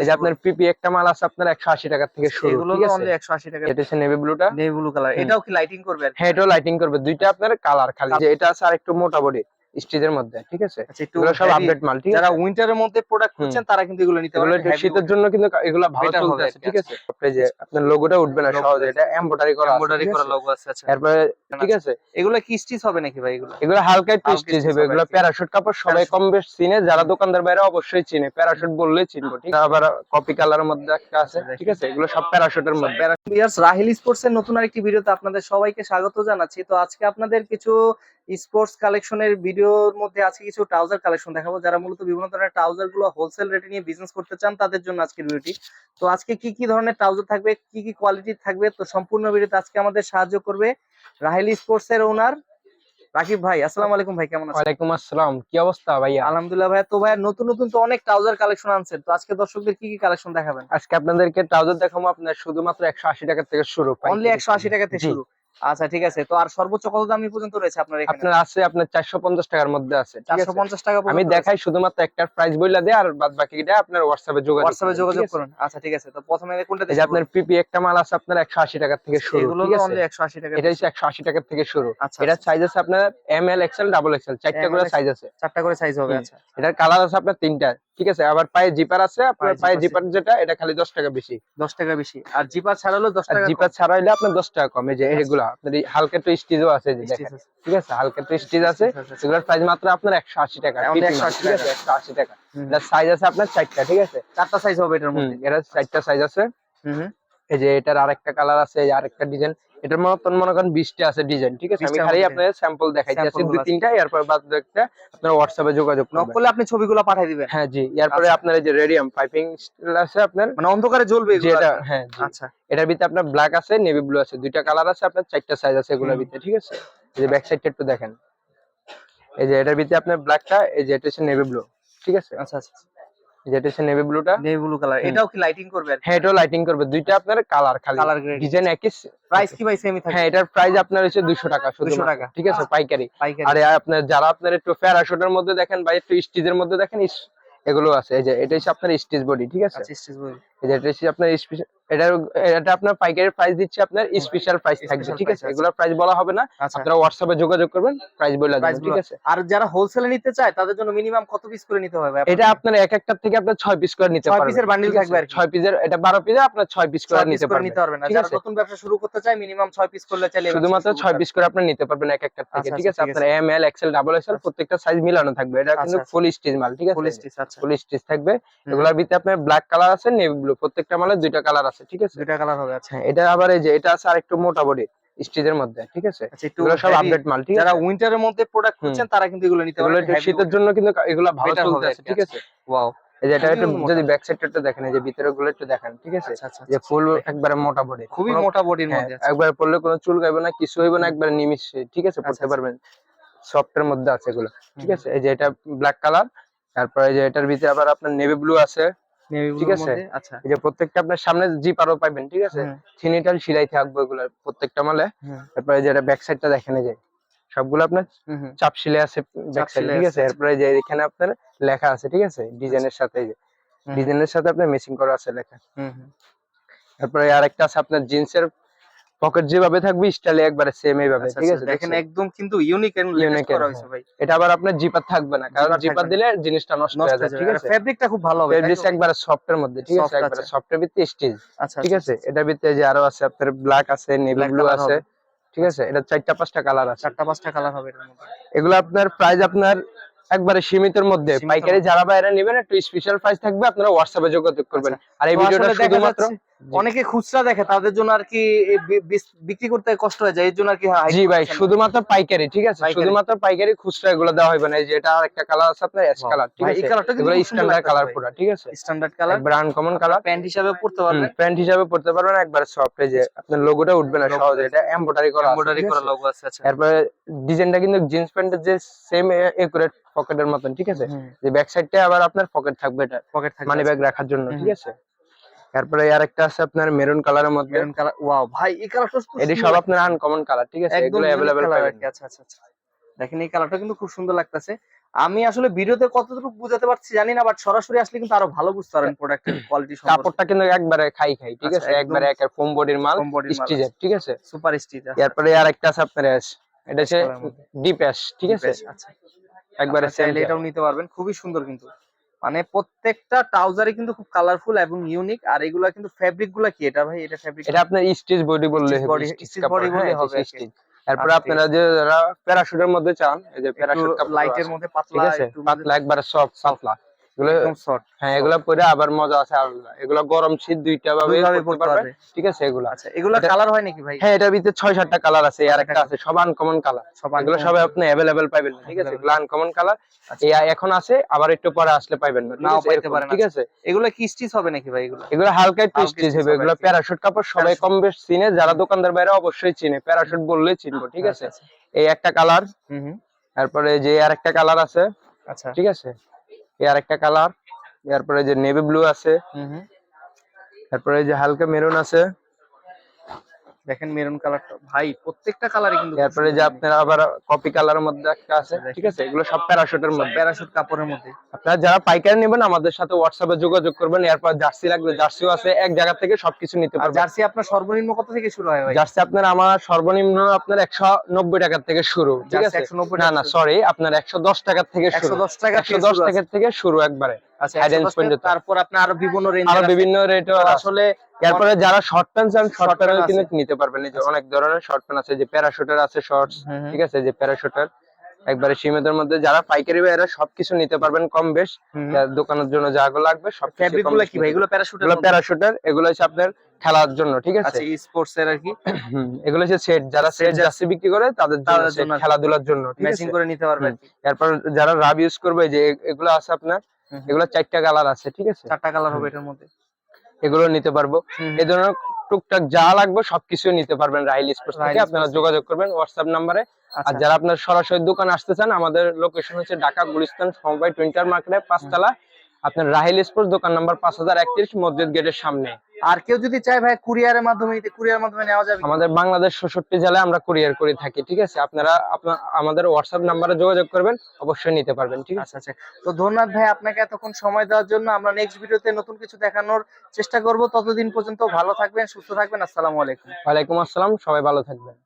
এই যে আপনার পিপি একটা মাল আছে আপনার একশো আশি টাকা থেকে শুরু এগুলো অনলি 180 টাকা এটা হচ্ছে নেভি ব্লুটা নেভি ব্লু কালার এটাও কি লাইটিং করবে হ্যাঁ এটাও লাইটিং করবে। দুইটা আপনার কালার খালি। যে এটা আছে আর একটু মোটা বডি স্টিজের মধ্যে ঠিক আছে? আচ্ছা এগুলো সব আপডেট মাল ঠিক যারা উইন্টারের মধ্যে প্রোডাক্ট খুঁজছেন তারা কিন্তু এগুলো নিতে একটু শীতের জন্য কিন্তু এগুলো ভালো আর কি, ঠিক আছে? আপনি যে আপনার লোগোটা উঠবে না সহজে এটা এমব্রয়ডারি করা আছে, এমব্রয়ডারি করা লোগো আছে আচ্ছা। এরপরে ঠিক আছে? এগুলো কি স্টিচ হবে নাকি ভাই এগুলো? এগুলো হালকা একটু স্টিচ হবে এগুলো প্যারাশুট কাপড় সবাই কম বেশ চিনে যারা দোকানদার বাইরে অবশ্যই চিনে। প্যারাশুট বললেই চিনবো ঠিক আছে? আবার কপি কালারের মধ্যে একটা আছে আচ্ছা, ঠিক আছে? এগুলো সব প্যারাশুটের মধ্যে। ইয়ার্স রাহিল স্পোর্টস এর নতুন আরেকটি ভিডিওতে আপনাদের সবাইকে স্বাগত জানাচ্ছি। তো আজকে আপনাদের কিছু স্পোর্টস কালেকশনের ভিডিওর মধ্যে আজকে কিছু ট্রাউজার কালেকশন দেখাবো। যারা মূলত বিভিন্ন ধরনের ট্রাউজারগুলো হোলসেল রেটে নিয়ে বিজনেস করতে চান তাদের জন্য আজকের ভিডিওটি তো আজকে কি কি ধরনের ট্রাউজার থাকবে কি কি কোয়ালিটির থাকবে তো সম্পূর্ণ ভিডিওতে আজকে আমাদের সাহায্য করবে রাহিল স্পোর্টস এর ওনার রাকিব ভাই। আসসালামু আলাইকুম ভাই কেমন আছেন? ওয়ালাইকুম আসসালাম। কি অবস্থা ভাইয়া? আলহামদুলিল্লাহ ভাই তো ভাই নতুন নতুন তো অনেক ট্রাউজার কালেকশন আনছেন। তো আজকে দর্শকদের কি কি কালেকশন দেখাবেন? আজকে আপনাদেরকে ট্রাউজার দেখাবো আপনার শুধুমাত্র একশো আশি টাকা থেকে শুরু। অনলি একশো আশি টাকা থেকে শুরু। আচ্ছা ঠিক আছে। তো আর সর্বোচ্চ কত দামি পর্যন্ত রয়েছে আপনার এখানে? আপনার আছে আপনার চারশো পঞ্চাশ টাকার মধ্যে আছে ঠিক চারশো আছে? পঞ্চাশ টাকা আমি দেখাই শুধুমাত্র একটা প্রাইস বইলা দেয় আর বাদ বাকিটা আপনার হোয়াটসঅ্যাপে যোগাযোগ হোয়াটসঅ্যাপে করবেন, যোগাযোগ করুন। আচ্ছা ঠিক আছে। তো প্রথমে কোনটা যে আপনার পিপি একটা মাল আছে আপনার একশো আশি টাকা থেকে শুরু এগুলো অনলি একশো আশি টাকা এটা হচ্ছে একশো আশি টাকা থেকে শুরু। আচ্ছা আচ্ছা, সাইজ আছে আপনার M L XL double XL চারটা করে সাইজ আছে। চারটা করে সাইজ হবে আচ্ছা এটার কালার আছে আপনার তিনটা। ঠিক আছে? আবার পায়ে জিপার আছে আপনার পায়ে জিপার যেটা এটা খালি দশ টাকা বেশি। দশ টাকা বেশি। আর জিপার ছাড়ালো দশ টাকা জিপার ছাড়াইলে আপনার দশ টাকা কমে। যে এগুলো আপনার হালকা একটু স্টিজও আছে ঠিক আছে? হালকা একটু স্টিজ আছে। এগুলোর প্রাইস মাত্র আপনার একশো আশি টাকা। হ্যাঁ, only টাকা 180 আছে? একশো আশি টাকা। সাইজ আছে আপনার চারটা ঠিক আছে? চারটা সাইজ হবে এটার মধ্যে। এটা চারটা সাইজ আছে। হুম হুম। এই যে এটার আরেকটা কালার আছে আরেকটা ডিজাইন এটার মতন মনে করেন বিশটা আছে ডিজাইন ঠিক আছে? আমি খালি মতো আপনার স্যাম্পল দেখাইতে আছি দুই তিনটা এরপর বাদ একটা আপনার হোয়াটসঅ্যাপে যোগাযোগ করবেন। করলে আপনি ছবিগুলো পাঠিয়ে দিবেন। হ্যাঁ জি। এরপরে আচ্ছা। আপনার এই যে রেডিয়াম পাইপিং আছে আপনার। মানে অন্ধকারে জ্বলবে যেটা হ্যাঁ আচ্ছা। এটার ভিতরে আপনার ব্ল্যাক আছে নেভি ব্লু আছে। দুইটা কালার আছে আপনার চারটা সাইজ আছে এগুলোর। ভিতরে ঠিক আছে? এই যে ব্যাক সাইডটা একটু দেখেন। এই যে এটার ভিতরে আপনার ব্ল্যাকটা এই যে এটা হচ্ছে নেভি ব্লু ঠিক আছে? আচ্ছা আচ্ছা। এই যে হচ্ছে নেভি ব্লুটা নেভি ব্লু কালার এটাও কি লাইটিং করবে হ্যাঁ এটাও লাইটিং করবে। দুইটা আপনার কালার খালি। কালার ডিজাইন একই প্রাইস কি ভাই সেমই থাকে হ্যাঁ এটার প্রাইস আপনার হচ্ছে 200 টাকা শুধু 200 টাকা। ঠিক আছে পাইকারি। পাইকারি। আর আপনার যারা আপনার একটু প্যারাশুটের মধ্যে দেখেন বা একটু স্টিজের মধ্যে দেখেন এগুলো আছে। এই যে এটা হচ্ছে আপনার স্টিচ বডি ঠিক আছে? আচ্ছা বই এই যে এটা হচ্ছে আপনার স্পেশাল এটা এটা আপনার পাইকারি প্রাইস দিচ্ছে আপনার স্পেশাল প্রাইস থাকবে ঠিক আছে? আছে। প্রাইস বলা হবে না। আচ্ছা। আপনারা হোয়াটসঅ্যাপে যোগাযোগ করবেন প্রাইস বলে দেবেন ঠিক আছে? আর যারা হোলসেলে নিতে চায় তাদের জন্য মিনিমাম কত পিস করে নিতে হবে? এটা আপনার এক একটার থেকে আপনার ছয় পিস করে নিতে পারবেন। পিসের bundle থাকবে আর কি। ছয় পিসের এটা বারো পিসে আপনার ছয় পিস করে নিতে পারবেন। নিতে পারবেন। যারা নতুন ব্যবসা শুরু করতে চায় মিনিমাম ছয় পিস করলে চাইলে শুধুমাত্র ছয় পিস করে আপনি নিতে পারবেন এক একটার থেকে আচ্ছা, ঠিক আছে? আচ্ছা, আপনার M L XL double XL আচ্ছা। প্রত্যেকটা সাইজ মিলানো থাকবে। এটা কিন্তু আচ্ছা, ফুল স্টিচ মাল ঠিক ফুল স্টিচ আচ্ছা। ফুল স্টিচ থাকবে। এগুলোর ভিতরে আপনার ব্ল্যাক কালার আছে নেভি ব্লু প্রত্যেকটা মালের দুইটা কালার আছে ঠিক আছে? দুইটা কালার হবে আচ্ছা। এটা আবার এই যে এটা আছে আর একটু মোটা বডি স্টিচের মধ্যে ঠিক আছে? আচ্ছা এগুলো সব আপডেট মাল ঠিক যারা আছে? উইন্টারের মধ্যে প্রোডাক্ট। খুঁজছেন তারা কিন্তু এগুলো নিতে পারবেন শীতের জন্য কিন্তু এগুলো ভালো Better চলতে আছে ঠিক আছে? ওয়াও এই যে এটা একটু যদি ব্যাক সাইডটা দেখেন এই যে ভিতরে গুলো একটু দেখেন ঠিক আছে? আচ্ছা আচ্ছা যে আচ্ছা। ফুল একবারে মোটা বডি খুবই মোটা বডির হ্যাঁ, মধ্যে একবার পরলে কোনো চুল গাইবে না কিছু হইবে না একবারে নিমিশে ঠিক আছে? পড়তে আচ্ছা। পারবেন। সফটের মধ্যে আছে এগুলো ঠিক আছে? এই যে এটা ব্ল্যাক কালার তারপরে এই যে এটার ভিতরে আবার আপনার নেভি ব্লু আছে ঠিক আছে। আচ্ছা। এই যে প্রত্যেকটা আপনার সামনে জিপ আরও পাইবেন ঠিক আছে? থিনিটাল সিলাই থাকবে এগুলো প্রত্যেকটা মালে। হুম, তারপরে এই যে এটা ব্যাক সাইডটা দেখেন যে সবগুলো আপনার। চাপ সিলাই আছে ব্যাক সাইড ঠিক আছে, এরপরে যে এখানে আপনার লেখা আছে ঠিক আছে? ডিজাইনের সাথে যে। ডিজাইনের সাথে আপনার মেশিং করা আছে লেখা। হুম, হুম। তারপরে আরেকটা আছে আপনার জিন্সের পকেট যেভাবে থাকবে স্টাইলে একবারে সেম এইভাবে আচ্ছা, ঠিক আচ্ছা, আছে? দেখেন একদম কিন্তু ইউনিক এন্ড লেটেস্ট করা এর, হয়েছে ভাই। এটা আবার আপনার জিপার থাকবে না কারণ জিপার দিলে জিনিসটা নষ্ট হয়ে যায় ঠিক আছে? ফেব্রিকটা খুব ভালো হবে তো? একবারে সফটের মধ্যে ঠিক আছে? একবারে আছে। সফটের ভিতরে স্টিচ আচ্ছা ঠিক আছে? এটার ভিতরে যে আরও আছে আপনার ব্ল্যাক আছে নেভি ব্লু আছে ঠিক আছে? এটা চারটা পাঁচটা কালার আছে। চারটা পাঁচটা কালার হবে এটার মধ্যে। এগুলো আপনার প্রাইস আপনার একবারে সীমিতের মধ্যে পাইকারি। যারা বাইরে নেবেন একটু স্পেশাল প্রাইস থাকবে আপনারা হোয়াটসঅ্যাপে যোগাযোগ করবেন। আর এই ভিডিওটা শুধুমাত্র অনেকে খুচরা দেখে তাদের জন্য আর কি বিক্রি করতে কষ্ট হয়ে যায় এর জন্য আর কি high জি ভাই শুধুমাত্র পাইকারি ঠিক আছে? শুধুমাত্র পাইকারি খুচরা এগুলো দেওয়া হবে না এই যে এটা আরেকটা কালার আছে আপনার অ্যাশ কালার ঠিক আছে এই কালারটা কিন্তু স্ট্যান্ডার্ড কালার। পুরো ঠিক আছে? স্ট্যান্ডার্ড কালার একবার আনকমন কালার প্যান্ট হিসাবে পড়তে পারবেন। প্যান্ট হিসাবে পড়তে পারবেন একবার সফট এই যে আপনার লোগোটা উঠবে না সহজে এটা এমব্রয়ডারি করা এমব্রয়ডারি করা লোগো আছে আচ্ছা। এরপরে ডিজাইনটা কিন্তু জিন্স প্যান্টের যে সেম একুরেট পকেটের মতন ঠিক আছে? যে ব্যাক সাইডটা আবার আপনার পকেট থাকবে এটা পকেট থাকে মানি ব্যাগ রাখার জন্য ঠিক আছে? তারপরে আরেকটা আছে আপনার মেরুন কালারের মধ্যে। মেরুন কালার ওয়াও ভাই এই কালারটা এটি সব আপনার আনকমন কালার ঠিক আছে? এগুলো অ্যাভেলেবেল পাবেন। আচ্ছা আচ্ছা আচ্ছা। দেখেন এই কালারটা কিন্তু খুব সুন্দর লাগতেছে। আমি আসলে ভিডিওতে কতটুকু বুঝাতে পারছি জানি না বাট সরাসরি আসলে কিন্তু আরও ভালো বুঝতে পারেন প্রোডাক্টের কোয়ালিটি সম্পর্কে। কাপড়টা কিন্তু একবারে খাই খাই ঠিক আচ্ছা, আছে? একবারে একের ফোম বডির মাল বডির ঠিক আছে? সুপার স্টিচ এরপরে আর একটা আছে আপনার অ্যাশ এটা হচ্ছে ডিপ অ্যাশ ঠিক আছে? আচ্ছা। একবারে আপনারা চাইলে এটাও নিতে পারবেন খুবই সুন্দর কিন্তু। মানে প্রত্যেকটা ট্রাউজারই কিন্তু খুব কালারফুল এবং ইউনিক আর এগুলা কিন্তু ফেব্রিকগুলা কি? এটা ভাই এটা ফেব্রিক এটা আপনার স্টিচ বডি বললে স্টিচ বডি বললে হবে স্টিচ কি। তারপরে আচ্ছা, আপনারা যে যারা প্যারাশুটের মধ্যে চান এই যে প্যারাশুট লাইটের মধ্যে পাতলা একটু পাতলা একবারে সফট পাতলা হ্যাঁ এগুলা পরে আবার মজা আছে আলাদা এগুলা গরম শীত দুইটা ভাবে পড়তে পারবে। পারবে ঠিক আছে এগুলা। আচ্ছা এগুলা কালার হয় নাকি ভাই? হ্যাঁ এটার ভিতরে ছয় সাতটা কালার আছে আর একটা আছে সব আনকমন কালার সব এগুলো uncommon আপনি অ্যাভেলেবেল পাইবেন ঠিক আছে? এগুলো আনকমন কালার আচ্ছা। এখন আছে আবার একটু পরে আসলে পাইবেন না নাও পাইতে পারেন, ঠিক আছে? এগুলা কি স্টিচ হবে নাকি ভাই এগুলো? এগুলো হালকা একটু স্টিচ হবে হবে এগুলো প্যারাশুট কাপড় সবাই কম বেশ চিনে যারা দোকানদার বাইরে অবশ্যই চিনে প্যারাশুট বললেই চিনবো ঠিক আছে? আচ্ছা, এই একটা কালার তারপরে যে আর একটা কালার আছে আচ্ছা। ঠিক আছে? এই আর একটা কালার এরপরে যে নেভি ব্লু আছে তারপরে যে হালকা মেরুন আছে দেখেন মেরুন কালারটা ভাই প্রত্যেকটা কালারই কিন্তু তারপরে যে আপনার আবার কপি কালারের মধ্যে একটা আছে ঠিক আছে? এগুলো সব প্যারাশুটের মধ্যে। প্যারাশুট কাপড়ের মধ্যে। আপনারা যারা পাইকারি নেবেন আমাদের সাথে হোয়াটসঅ্যাপে যোগাযোগ করবেন। এরপর জার্সি লাগবে জার্সিও আছে এক জায়গা থেকে সবকিছু নিতে পারবেন। জার্সি আপনার সর্বনিম্ন কত থেকে শুরু হয় ভাই? জার্সি আপনার আমার সর্বনিম্ন আপনার একশো নব্বই টাকা থেকে শুরু ঠিক আছে? 190 না না সরি আপনার একশো দশ টাকা থেকে শুরু। 110 টাকা একশো দশ টাকা থেকে শুরু একবারে আচ্ছা 110। তারপর আপনার আরও বিভিন্ন রেঞ্জ আরও বিভিন্ন আছে। আসলে এরপরে যারা শর্ট প্যান্ট চান শর্ট প্যান্ট আছে। নিতে পারবেন। এই যে আচ্ছা। অনেক ধরনের শর্ট প্যান্ট আছে। যে প্যারাশুটের আছে শর্টস। ঠিক আছে? যে প্যারাশুটের একবারে সীমিতের মধ্যে যারা পাইকারি বাইরে সবকিছু নিতে পারবেন কম বেশ। দোকানের জন্য যাগুলো লাগবে সব ফেব্রিকগুলো কি ভাই? এগুলো প্যারাশুটের এগুলো প্যারাশুটের এগুলো হচ্ছে আপনার খেলার জন্য ঠিক আছে? আচ্ছা স্পোর্টস এর আর কি? এগুলো হচ্ছে সেট যারা সেট জার্সি বিক্রি করে তাদের জন্য। খেলাধুলার জন্য ম্যাচিং করে নিতে পারবেন এরপর যারা রাব ইউজ করবে যে এগুলো আছে আপনার। এগুলো চারটা কালার আছে ঠিক আছে? চারটা কালার হবে এটার মধ্যে। এগুলো নিতে পারব। এই ধরনের টুকটাক যা লাগবে সবকিছু নিতে পারবেন রাহিল স্পোর্টস থেকে। আপনারা যোগাযোগ করবেন হোয়াটসঅ্যাপ নাম্বারে। আর আচ্ছা। যারা আপনার সরাসরি দোকান আসতে চান আমাদের লোকেশন হচ্ছে ঢাকা গুলিস্তান সমবায় টুইন্টার মার্কেটে পাঁচতলা। আপনার রাহিল স্পোর্টস দোকান নাম্বার পাঁচ হাজার একত্রিশ মসজিদ গেটের সামনে। আর কেউ যদি চায় ভাই কুরিয়ারের মাধ্যমে নিতে কুরিয়ার মাধ্যমে নেওয়া যাবে আমাদের বাংলাদেশ ষষট্টি জেলায় আমরা কুরিয়ার করে থাকি ঠিক আছে? আপনারা আপনার আমাদের হোয়াটসঅ্যাপ নাম্বারে যোগাযোগ করবেন অবশ্যই নিতে পারবেন ঠিক আছে? আচ্ছা আচ্ছা। তো ধন্যবাদ ভাই আপনাকে এতক্ষণ সময় দেওয়ার জন্য। আমরা নেক্সট ভিডিওতে নতুন কিছু দেখানোর চেষ্টা করব। ততদিন পর্যন্ত ভালো থাকবেন সুস্থ থাকবেন। আসসালামু আলাইকুম। ওয়ালাইকুম আসসালাম সবাই ভালো থাকবেন।